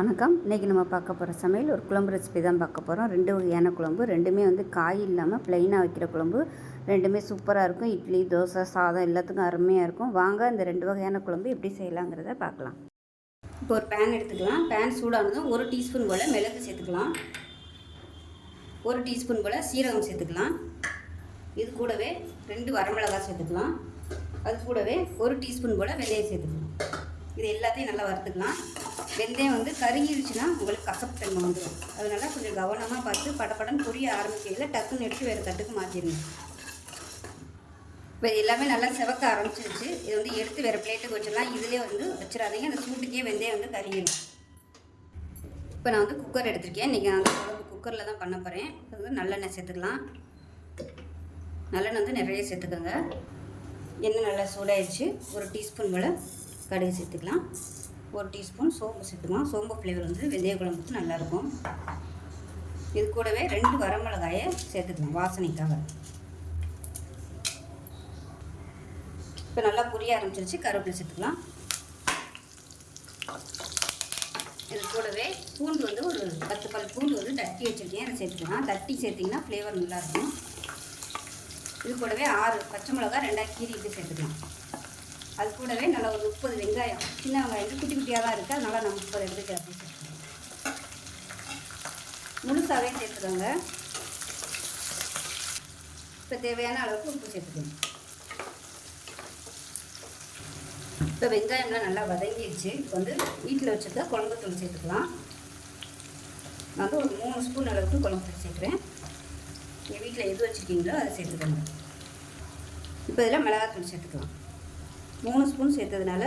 வணக்கம். இன்றைக்கி நம்ம பார்க்க போகிற சமையல் ஒரு குழம்பு ரெசிபி தான் பார்க்க போகிறோம் ரெண்டு வகையான குழம்பு. ரெண்டுமே வந்து காய் இல்லாமல் ப்ளைனாக வைக்கிற குழம்பு. ரெண்டுமே சூப்பராக இருக்கும். இட்லி தோசை சாதம் எல்லாத்துக்கும் அருமையாக இருக்கும். வாங்க இந்த ரெண்டு வகையான குழம்பு எப்படி செய்யலாங்கிறத பார்க்கலாம். இப்போ ஒரு பேன் எடுத்துக்கலாம். பேன் சூடானதும் ஒரு டீஸ்பூன் போல் மிளகு சேர்த்துக்கலாம். ஒரு டீஸ்பூன் போல் சீரகம் சேர்த்துக்கலாம். இது கூடவே ரெண்டு வரமிளகாய் சேர்த்துக்கலாம். அது கூடவே ஒரு டீஸ்பூன் போல் வெள்ளையை சேர்த்துக்கலாம். இது எல்லாத்தையும் நல்லா வறுத்துக்கலாம். வெந்தயம் வந்து கருகிருச்சுன்னா உங்களுக்கு கசப்புத்தன்மை வந்துடும் அதனால கொஞ்சம் கவனமாக பார்த்து படப்படன்னு பொரிய ஆரம்பிக்கையில் டக்குன்னு எடுத்து வேறு தட்டுக்கு மாற்றிடுங்க இப்போ எல்லாமே நல்லா செவக்க ஆரம்பிச்சிருச்சு. இது வந்து எடுத்து வேறு பிளேட்டுக்கு வச்சிடலாம். இதுலேயே வந்து வச்சிடாதீங்க. அந்த சூட்டுக்கே வெந்தயம் வந்து கருகிடும் இப்போ நான் வந்து குக்கர் எடுத்திருக்கேன். இன்றைக்கி நான் வந்து குக்கரில் தான் பண்ண போகிறேன் அது வந்து நல்லெண்ணெய் சேர்த்துக்கலாம். நல்லெண்ணெய் வந்து நிறைய சேர்த்துக்கோங்க. எண்ணெய் நல்லா சூடாயிடுச்சு ஒரு டீஸ்பூன் போல் கடுகு சேர்த்துக்கலாம். ஒரு டீஸ்பூன் சோம்பு சேர்த்துக்கலாம். சோம்பு ஃப்ளேவர் வந்து வெந்தய குழம்புக்கு நல்லாயிருக்கும். இது கூடவே ரெண்டு வரமிளகாயை சேர்த்துக்கலாம் வாசனைக்காக. இப்போ நல்லா புரிய ஆரம்பிச்சிருச்சு கருவேப்பிலை சேர்த்துக்கலாம். இது கூடவே பூண்டு வந்து ஒரு பத்து பல் பூண்டு வந்து தட்டி வச்சுருக்கேன் அதை சேர்த்துக்கலாம். தட்டி சேர்த்திங்கன்னா ஃப்ளேவர் நல்லாயிருக்கும். இது கூடவே ஆறு பச்சை மிளகா ரெண்டாக கீரிட்டு சேர்த்துக்கலாம். அது கூடவே நல்லா ஒரு முப்பது வெங்காயம். சின்ன வெங்காயம் குட்டி குட்டியாக தான் இருக்குது அதனால் நான் முப்பது எடுத்துக்கிறேன் முழுசாகவே சேர்த்துக்கோங்க. இப்போ தேவையான அளவுக்கு உப்பு சேர்த்துக்கோங்க. இப்போ வெங்காயம்லாம் நல்லா வதங்கிடுச்சு. இப்போ வந்து வீட்டில் வச்சுருக்க குழம்பு தூள் சேர்த்துக்கலாம். நான் வந்து ஒரு மூணு ஸ்பூன் அளவுக்கு குழம்பு தூள் சேர்க்குறேன். எங்கள் வீட்டில் எது வச்சுருக்கீங்களோ அதை சேர்த்துக்கோங்க. இப்போ இதில் மிளகாத்தூள் சேர்த்துக்கலாம். மூணு ஸ்பூன் சேர்த்ததுனால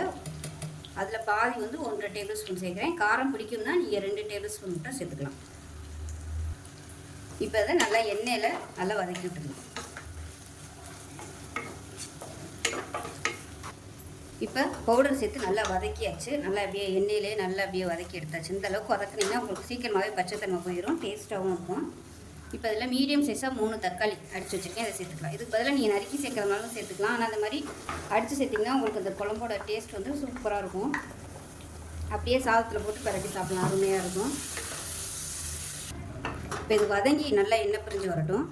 அதில் பாதி வந்து ஒன்றரை டேபிள் ஸ்பூன் சேர்க்குறேன். காரம் பிடிக்கும்னா நீங்கள் ரெண்டு டேபிள் ஸ்பூன் மட்டும் சேர்த்துக்கலாம். இப்போ அதை நல்லா எண்ணெயில் நல்லா வதக்கி விட்டுருங்க இப்போ பவுடர் சேர்த்து நல்லா வதக்கியாச்சு. நல்லா அப்படியே எண்ணெயிலே நல்லா அப்படியே வதக்கி எடுத்தாச்சு. இந்த அளவுக்கு வதக்குனீங்கன்னா உங்களுக்கு சீக்கிரமாகவே பச்சைத்தன்மை போயிடும் டேஸ்ட்டாகவும் இருக்கும். இப்போ அதில் மீடியம் சைஸாக மூணு தக்காளி அடித்து வச்சுருக்கேன் அதை சேர்த்துக்கலாம். இதுக்கு பதிலாக நீங்கள் நறுக்கி சேர்க்குறதுனாலும் சேர்த்துக்கலாம். ஆனால் அந்த மாதிரி அடித்து சேர்த்திங்கன்னா உங்களுக்கு அந்த குழம்போட டேஸ்ட் வந்து சூப்பராக இருக்கும். அப்படியே சாதத்தில் போட்டு பரட்டி சாப்பிடலாம். அருமையாக இருக்கும். இப்போ இது வதங்கி நல்லா எண்ணெய் பிரிஞ்சு வரட்டும்.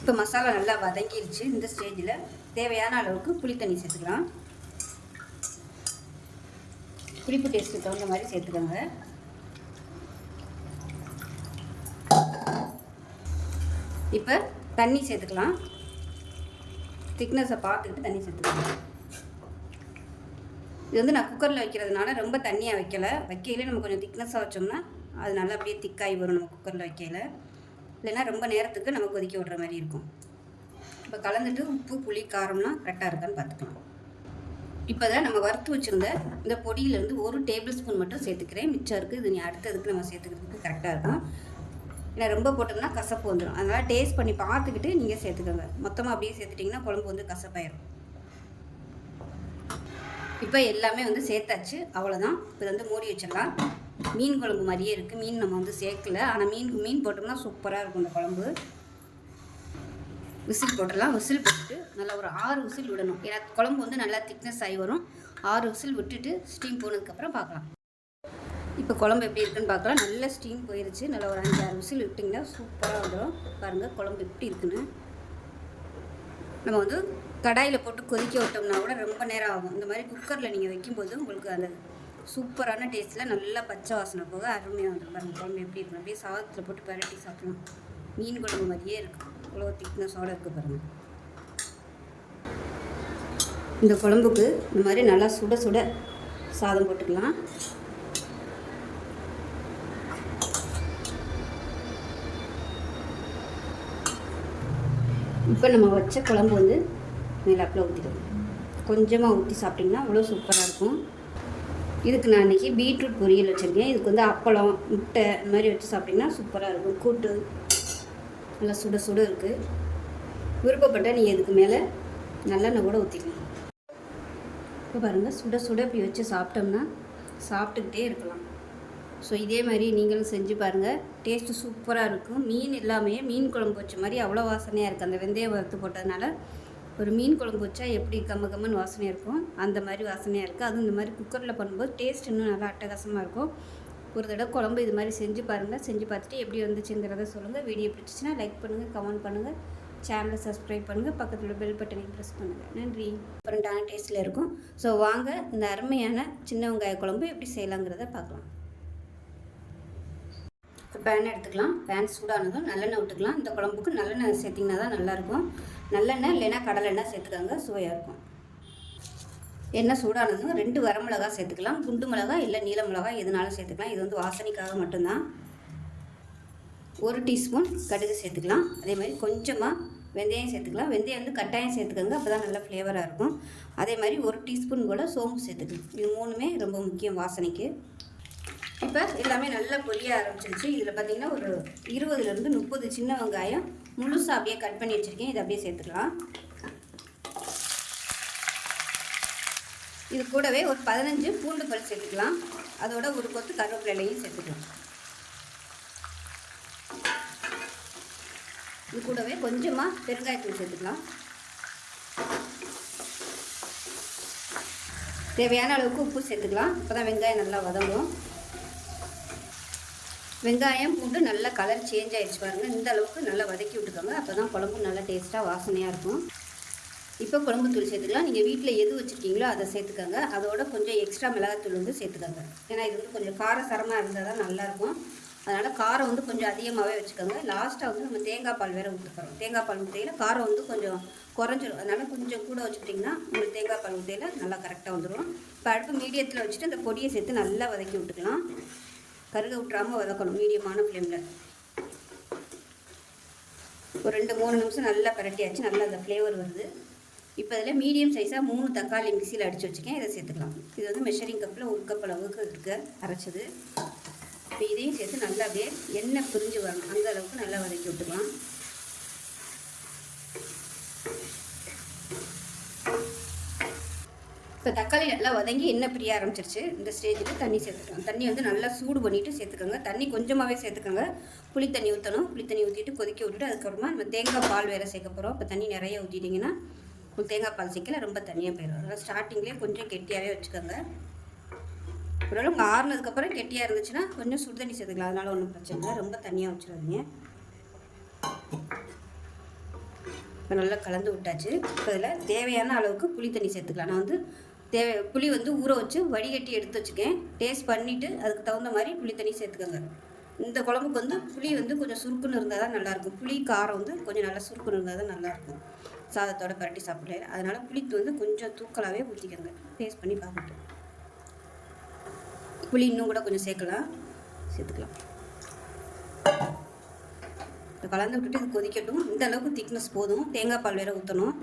இப்போ மசாலா நல்லா வதங்கிருச்சு. இந்த ஸ்டேஜில் தேவையான அளவுக்கு புளி தண்ணி சேர்த்துக்கலாம். புளிப்பு டேஸ்ட்டுக்கு தகுந்த மாதிரி சேர்த்துக்கோங்க. இப்போ தண்ணி சேர்த்துக்கலாம். திக்னஸை பார்த்துக்கிட்டு தண்ணி சேர்த்துக்கலாம். இது வந்து நான் குக்கரில் வைக்கிறதுனால ரொம்ப தண்ணியாக வைக்கலை. வைக்கையிலே நம்ம கொஞ்சம் திக்னஸாக வச்சோம்னா அது நல்லா அப்படியே திக்காகி வரும் நம்ம குக்கரில் வைக்கையில். இல்லைன்னா ரொம்ப நேரத்துக்கு நம்ம கொதிக்க விட்ற மாதிரி இருக்கும். இப்போ கலந்துட்டு உப்பு புளி காரம்லாம் கரெக்டாக இருக்கான்னு பார்த்துக்கலாம். இப்போ தான் நம்ம வறுத்து வச்சுருந்த இந்த பொடியிலேருந்து ஒரு டேபிள் ஸ்பூன் மட்டும் சேர்த்துக்கிறேன். மிச்சம் இருக்குது இது நீ அடுத்ததுக்கு நம்ம சேர்த்துக்கிறதுக்கு கரெக்டாக இருக்கும். ஏன்னா ரொம்ப போட்டோம்னா கசப்பு வந்துடும் அதனால் டேஸ்ட் பண்ணி பார்த்துக்கிட்டு நீங்கள் சேர்த்துக்கோங்க. மொத்தமாக அப்படியே சேர்த்துட்டிங்கன்னா குழம்பு வந்து கசப்பாயிடும் இப்போ எல்லாமே வந்து சேர்த்தாச்சு. அவ்வளோதான் இப்போ வந்து மூடி வச்சிடலாம். மீன் குழம்பு மாதிரியே இருக்குது மீன் நம்ம வந்து சேர்க்கல. ஆனால் மீன் மீன் போட்டோம்னா சூப்பராக இருக்கும் இந்த குழம்பு. விசில் போட்டுடலாம். விசில் போட்டுட்டு நல்லா ஒரு ஆறு விசில் விடணும். ஏன்னா குழம்பு வந்து நல்லா திக்னஸ் ஆகி வரும். ஆறு விசில் விட்டுட்டு ஸ்டீம் போனதுக்கப்புறம் பார்க்கலாம். இப்போ குழம்பு எப்படி இருக்குன்னு பார்க்கலாம். நல்ல ஸ்டீம் போயிருச்சு. நல்லா ஒரு அஞ்சு ஆறு விசில் விட்டிங்கன்னா சூப்பராக வந்துடும் பாருங்கள் குழம்பு எப்படி இருக்குன்னு. நம்ம வந்து கடாயில் போட்டு கொதிக்க விட்டோம்னா கூட ரொம்ப நேரம் ஆகும். இந்த மாதிரி குக்கரில் நீங்கள் வைக்கும்போது உங்களுக்கு அந்த சூப்பரான டேஸ்ட்டில் நல்லா பச்சை வாசனை போக அருமையாக வந்துடும் பாருங்கள் குழம்பு எப்படி இருக்கும் அப்படியே சாதத்தில் போட்டு பரட்டி சாப்பிடலாம் மீன் குழம்பு மாதிரியே இருக்கும். அவ்வளோ திக்னஸோடு இருக்குது பாருங்கள் இந்த குழம்புக்கு இந்த மாதிரி நல்லா சுட சுட சாதம் போட்டுக்கலாம். இப்போ நம்ம வச்ச குழம்பு வந்து மேலாப்பில் ஊற்றிடுவோம் கொஞ்சமாக ஊற்றி சாப்பிட்டிங்கன்னா அவ்வளோ சூப்பராக இருக்கும். இதுக்கு நான் இன்றைக்கி பீட்ரூட் பொரியல் வச்சுருக்கேன். இதுக்கு வந்து அப்பளம் முட்டை இந்த மாதிரி வச்சு சாப்பிட்டிங்கன்னா சூப்பராக இருக்கும். கூட்டு நல்லா சுட சுட இருக்குது விருப்பப்பட்டால் நீங்கள் இதுக்கு மேலே நல்லெண்ணெய் கூட ஊற்றிக்கலாம் இப்போ பாருங்கள் சுட சுட இப்படி வச்சு சாப்பிட்டோம்னா சாப்பிட்டுக்கிட்டே இருக்கலாம். ஸோ இதே மாதிரி நீங்களும் செஞ்சு பாருங்கள் டேஸ்ட்டு சூப்பராக இருக்கும். மீன் எல்லாமே மீன் குழம்பு வச்ச மாதிரி அவ்வளோ வாசனையாக இருக்குது அந்த வெந்தயம் வறுத்து போட்டதுனால ஒரு மீன் குழம்பு வச்சா எப்படி கம்ம கம்மன்னு வாசனையாக இருக்கும்? அந்த மாதிரி வாசனையாக இருக்குது அதுவும் இந்த மாதிரி குக்கரில் பண்ணும்போது டேஸ்ட் இன்னும் நல்லா அட்டகாசமாக இருக்கும். ஒரு தடவை குழம்பு இது மாதிரி செஞ்சு பாருங்கள் செஞ்சு பார்த்துட்டு எப்படி வந்துச்சுங்கிறத சொல்லுங்கள் வீடியோ பிடிச்சிச்சின்னா லைக் பண்ணுங்கள் கமெண்ட் பண்ணுங்கள் சேனலை சப்ஸ்கிரைப் பண்ணுங்கள் பக்கத்தில் உள்ள பெல் பட்டனையும் ப்ரெஸ் பண்ணுங்கள் நன்றி டிஃப்ரெண்ட்டான டேஸ்ட்டில் இருக்கும். ஸோ வாங்க இந்த அருமையான சின்ன வெங்காய குழம்பு எப்படி செய்யலாங்கிறத பார்க்கலாம். பேன் எடுத்துக்கலாம். பேன் சூடானதும் நல்லெண்ணெய் விட்டுக்கலாம். இந்த குழம்புக்கு நல்லெண்ணெய் சேர்த்திங்கன்னா தான் நல்லாயிருக்கும். நல்லெண்ணெய் இல்லைன்னா கடலெண்ணெய் சேர்த்துக்காங்க. சுவையாக இருக்கும். எண்ணெய் சூடானதும் ரெண்டு வரமிளகா சேர்த்துக்கலாம். குண்டு மிளகா இல்லை நீல மிளகா எதுனாலும் சேர்த்துக்கலாம். இது வந்து வாசனைக்காக மட்டும்தான். ஒரு டீஸ்பூன் கடுகு சேர்த்துக்கலாம். அதே மாதிரி கொஞ்சமாக வெந்தயம் சேர்த்துக்கலாம். வெந்தயம் வந்து கட்டாயம் சேர்த்துக்கோங்க. அப்போ தான் நல்லா ஃப்ளேவராக இருக்கும். அதே மாதிரி ஒரு டீஸ்பூன் கூட சோம்பு சேர்த்துக்கலாம். இது மூணுமே ரொம்ப முக்கியம் வாசனைக்கு. இப்போ எல்லாமே நல்லா பொரிய ஆரம்பிச்சிருச்சு. இதில் பார்த்தீங்கன்னா ஒரு இருபதுலேருந்து முப்பது சின்ன வெங்காயம் முழுசாக அப்படியே கட் பண்ணி வச்சுருக்கேன். இதை அப்படியே சேர்த்துக்கலாம். இது கூடவே ஒரு பதினஞ்சு பூண்டு பல் சேர்த்துக்கலாம். அதோட ஒரு கொத்து கருவேப்பிலையும் சேர்த்துக்கலாம். இது கூடவே கொஞ்சமாக பெருங்காயத்தூள் சேர்த்துக்கலாம். தேவையான அளவுக்கு உப்பு சேர்த்துக்கலாம். அப்போ தான் வெங்காயம் நல்லா வதங்கும். வெங்காயம் பூண்டு நல்லா கலர் சேஞ்ச் ஆகிடுச்சு பாருங்கள் இந்த அளவுக்கு நல்லா வதக்கி விட்டுக்கோங்க. அப்போ தான் குழம்பு நல்லா டேஸ்ட்டாக வாசனையாக இருக்கும். இப்போ குழம்பு தூள் சேர்த்துக்கலாம். நீங்கள் வீட்டில் எது வச்சுருக்கீங்களோ அதை சேர்த்துக்கோங்க. அதோட கொஞ்சம் எக்ஸ்ட்ரா மிளகாத்தூள் வந்து சேர்த்துக்கோங்க. ஏன்னா இது வந்து கொஞ்சம் காரசாரமாக இருந்தால் தான் நல்லாயிருக்கும் அதனால் காரம் வந்து கொஞ்சம் அதிகமாகவே வச்சுக்கோங்க. லாஸ்ட்டாக வந்து நம்ம தேங்காய் பால் வேறு ஊற்றுக்கிறோம் தேங்காய் பால் ஊற்றையில் காரம் வந்து கொஞ்சம் குறைஞ்சிரும். அதனால் கொஞ்சம் கூட வச்சுக்கிட்டிங்கன்னா உங்களுக்கு தேங்காய் பால் ஊற்றையில் நல்லா கரெக்டாக வந்துடும் இப்போ அடுப்பு மீடியத்தில் வச்சுட்டு அந்த பொடியை சேர்த்து நல்லா வதக்கி விட்டுக்கலாம். கருக விட்டுறாமல் வதக்கணும் மீடியமான ஃப்ளேமில் ஒரு ரெண்டு மூணு நிமிஷம் நல்லா பரட்டியாச்சு நல்லா அந்த ஃப்ளேவர் வருது. இப்போ இதில் மீடியம் சைஸாக மூணு தக்காளி மிக்சியில் அடித்து வச்சுக்கேன் இதை சேர்த்துக்கலாம். இது வந்து மெஷரிங் கப்பில் ஒரு கப் அளவுக்கு இருக்குது அரைச்சது. இப்போ இதையும் சேர்த்து நல்லா அப்படியே எண்ணெய் பிரிஞ்சு வரணும் அந்த அளவுக்கு நல்லா வதக்கி விட்டுக்கலாம். இப்போ தக்காளி நல்லா வதங்கி எண்ணெய் பிரிய ஆரம்பிச்சிருச்சு. இந்த ஸ்டேஜுக்கு தண்ணி சேர்த்துக்கலாம். தண்ணி வந்து நல்லா சூடு பண்ணிவிட்டு சேர்த்துக்கோங்க. தண்ணி கொஞ்சமாகவே சேர்த்துக்கோங்க. புளி தண்ணி ஊற்றணும் புளி தண்ணி ஊற்றிட்டு கொதிக்க விட்டுட்டு அதுக்கப்புறமா நம்ம தேங்காய் பால் வேறு சேர்க்க போகிறோம் இப்போ தண்ணி நிறைய ஊற்றிட்டிங்கன்னா உங்களுக்கு தேங்காய் பால் சேர்க்கல ரொம்ப தண்ணியாக போயிடும். அதனால் ஸ்டார்டிங்லேயே கொஞ்சம் கெட்டியாகவே வச்சுக்கோங்க. ஒருவேளை உங்கள் ஆறுனதுக்கப்புறம் கெட்டியாக இருந்துச்சுன்னா கொஞ்சம் சுடு தண்ணி சேர்த்துக்கலாம். அதனால் ஒன்றும் பிரச்சனை இல்லை. ரொம்ப தண்ணியாக வச்சுருவீங்க இப்போ நல்லா கலந்து விட்டாச்சு. இப்போ இதில் தேவையான அளவுக்கு புளி தண்ணி சேர்த்துக்கலாம். நான் வந்து தேவை புளி வந்து ஊற வச்சு வடிகட்டி எடுத்து வச்சுக்கேன். டேஸ்ட் பண்ணிவிட்டு அதுக்கு தகுந்த மாதிரி புளி தண்ணி சேர்த்துக்கோங்க. இந்த குழம்புக்கு வந்து புளி வந்து கொஞ்சம் சுருக்குன்னு இருந்தால் தான் நல்லாயிருக்கும். புளி காரம் வந்து கொஞ்சம் நல்லா சுருக்குன்னு இருந்தால் தான் நல்லாயிருக்கும். சாதத்தோட பரட்டி சாப்பிட அதனால் புளித்து வந்து கொஞ்சம் தூக்கலாகவே ஊற்றிக்கோங்க டேஸ்ட் பண்ணி பார்த்துட்டு. புளி இன்னும் கூட கொஞ்சம் சேர்க்கலாம். சேர்த்துக்கலாம். இப்போ கலந்து விட்டுட்டு இது கொதிக்கட்டும். இந்த அளவுக்கு திக்னஸ் போதும். தேங்காய் பால் வேறு ஊற்றணும்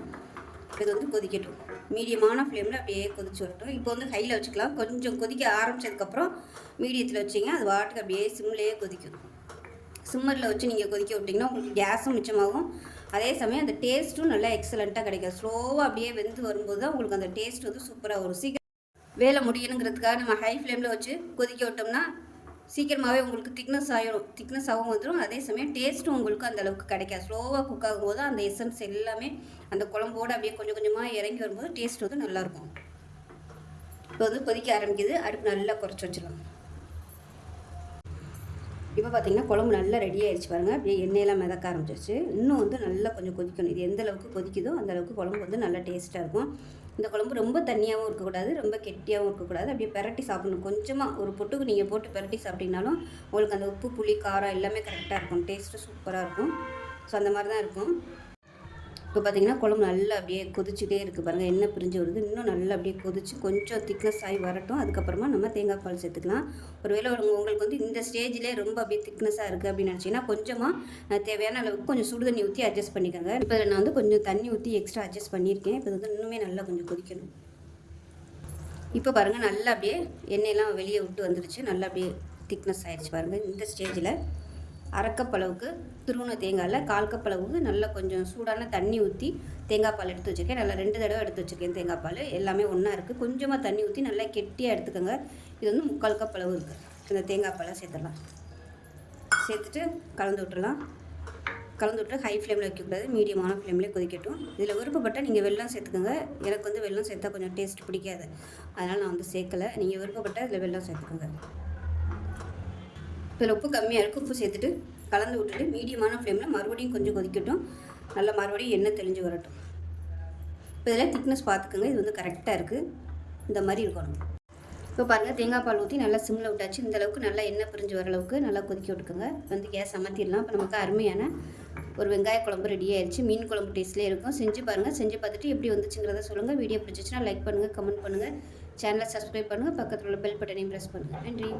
இது வந்து கொதிக்கட்டும். மீடியமான ஃப்ளேமில் அப்படியே கொதிச்சு வரட்டும். இப்போ வந்து ஹையில் வச்சுக்கலாம். கொஞ்சம் கொதிக்க ஆரம்பித்ததுக்கப்புறம் மீடியத்தில் வச்சிங்க அது வாட்டுக்கு அப்படியே சிம்லேயே கொதிக்கும். சிம்மரில் வச்சு நீங்கள் கொதிக்க விட்டிங்கன்னா உங்களுக்கு கேஸும் மிச்சமாகும். அதே சமயம் அந்த டேஸ்ட்டும் நல்லா எக்ஸலண்ட்டாக கிடைக்கும். ஸ்லோவாக அப்படியே வெந்து வரும்போது தான் உங்களுக்கு அந்த டேஸ்ட் வந்து சூப்பராக வரும். சீக்கிரம் வேலை முடியணுங்கிறதுக்காக நம்ம ஹை ஃப்ளேமில் வச்சு கொதிக்க விட்டோம்னா சீக்கிரமாகவே உங்களுக்கு திக்னஸ் ஆகிடும் திக்னஸ் வந்துடும் அதே சமயம் டேஸ்ட்டும் உங்களுக்கு அந்தளவுக்கு கிடைக்காது. ஸ்லோவாக குக் ஆகும்போது அந்த எசன்ஸ் எல்லாமே அந்த குழம்போடு அப்படியே கொஞ்சம் கொஞ்சமாக இறங்கி வரும்போது டேஸ்ட் வந்து நல்லாயிருக்கும் இப்போ வந்து கொதிக்க ஆரம்பிக்குது. அடுப்பு நல்லா குறைச்சி வச்சிடலாம். இப்போ பார்த்தீங்கன்னா குழம்பு நல்லா ரெடி ஆயிடுச்சு பாருங்கள் அப்படியே எண்ணெயெல்லாம் மிதக்க ஆரம்பிச்சிருச்சு. இன்னும் வந்து நல்லா கொஞ்சம் கொதிக்கணும். இது எந்த அளவுக்கு கொதிக்குதோ அந்த அளவுக்கு குழம்பு வந்து நல்லா டேஸ்ட்டாக இருக்கும். இந்த குழம்பு ரொம்ப தண்ணியாகவும் இருக்கக்கூடாது ரொம்ப கெட்டியாகவும் இருக்கக்கூடாது. அப்படியே பெரட்டி சாப்பிடணும். கொஞ்சமாக ஒரு பொட்டுக்கு நீங்கள் போட்டு பெரட்டி சாப்பிட்டீங்கனாலும் உங்களுக்கு அந்த உப்பு புளி காரம் எல்லாமே கரெக்டாக இருக்கும். டேஸ்ட்டு சூப்பராக இருக்கும். ஸோ அந்த மாதிரி தான் இருக்கும். இப்போ பார்த்தீங்கன்னா குழம்பு நல்லா அப்படியே கொதிச்சுட்டே இருக்குது பாருங்கள் எண்ணெய் பிரிஞ்சு வருது. இன்னும் நல்லா அப்படியே கொதிச்சு கொஞ்சம் திக்னஸ் ஆகி வரட்டும். அதுக்கப்புறமா நம்ம தேங்காய் பால் சேர்த்துக்கலாம். ஒருவேளை உங்களுக்கு வந்து இந்த ஸ்டேஜ்லேயே ரொம்ப அப்படியே திக்னஸாக இருக்குது அப்படின்னு நினச்சிங்கன்னா கொஞ்சமாக தேவையான அளவுக்கு கொஞ்சம் சுடு தண்ணி ஊற்றி அட்ஜஸ்ட் பண்ணிக்கோங்க. இப்போ நான் வந்து கொஞ்சம் தண்ணி ஊற்றி எக்ஸ்ட்ரா அட்ஜஸ்ட் பண்ணியிருக்கேன். இப்போ வந்து இன்னுமே நல்லா கொஞ்சம் கொதிக்கணும். இப்போ பாருங்கள் நல்லா அப்படியே எண்ணெயெல்லாம் வெளியே விட்டு வந்துருச்சு. நல்லா அப்படியே திக்னஸ் ஆகிடுச்சு பாருங்கள் இந்த ஸ்டேஜில் அரைக்கப்பளவுக்கு துருவன தேங்காயில் கால் கப்பளவுக்கு நல்லா கொஞ்சம் சூடான தண்ணி ஊற்றி தேங்காய் பால் எடுத்து வச்சுருக்கேன். நல்லா ரெண்டு தடவை எடுத்து வச்சுருக்கேன் தேங்காய் பால். எல்லாமே ஒன்றா இருக்குது கொஞ்சமாக தண்ணி ஊற்றி நல்லா கெட்டியாக எடுத்துக்கோங்க. இது வந்து முக்கால் கப்பளவு இருக்குது இந்த தேங்காய் பாலை சேர்த்துடலாம். சேர்த்துட்டு கலந்து விட்டுடலாம். கலந்து விட்டு ஹை ஃப்ளேமில் வைக்கக்கூடாது. மீடியமான ஃப்ளேம்லேயே கொதிக்கட்டும். இதில் விருப்பப்பட்டால் நீங்கள் வெள்ளம் சேர்த்துக்கோங்க. எனக்கு வந்து வெள்ளம் சேர்த்தா கொஞ்சம் டேஸ்ட் பிடிக்காது. அதனால் நான் வந்து சேர்க்கலை. நீங்கள் விருப்பப்பட்டால் இதில் வெள்ளம் சேர்த்துக்கோங்க. இதில் உப்பு கம்மியாக இருக்குது உப்பு சேர்த்துட்டு கலந்து விட்டுட்டு மீடியமான ஃப்ளேமில் மறுபடியும் கொஞ்சம் கொதிக்கட்டும். நல்லா மறுபடியும் எண்ணெய் தெளிஞ்சு வரட்டும். இப்போ இதில் திக்னஸ் பார்த்துக்கோங்க இது வந்து கரெக்டாக இருக்குது இந்த மாதிரி இருக்கணும். இப்போ பாருங்கள் தேங்காய் பால் ஊற்றி நல்லா சிம்மில் விட்டாச்சு. இந்த அளவுக்கு நல்லா எண்ணெய் பிரிஞ்சு வர அளவுக்கு நல்லா கொதிக்க விட்டுக்குங்க. வந்து கேஸ் அமர்த்திடலாம். இப்போ நமக்கு அருமையான ஒரு வெங்காய குழம்பு ரெடி ஆயிடுச்சு மீன் குழம்பு டேஸ்ட்லேயே இருக்கும். செஞ்சு பாருங்கள் செஞ்சு பார்த்துட்டு எப்படி வந்துச்சுங்கிறத சொல்லுங்கள் வீடியோ பிடிச்சிச்சுன்னா லைக் பண்ணுங்கள் கமெண்ட் பண்ணுங்கள் சேனலை சப்ஸ்கிரைப் பண்ணுங்கள் பக்கத்தில் உள்ள பெல் பட்டனையும் ப்ரெஸ் பண்ணுங்கள் நன்றி.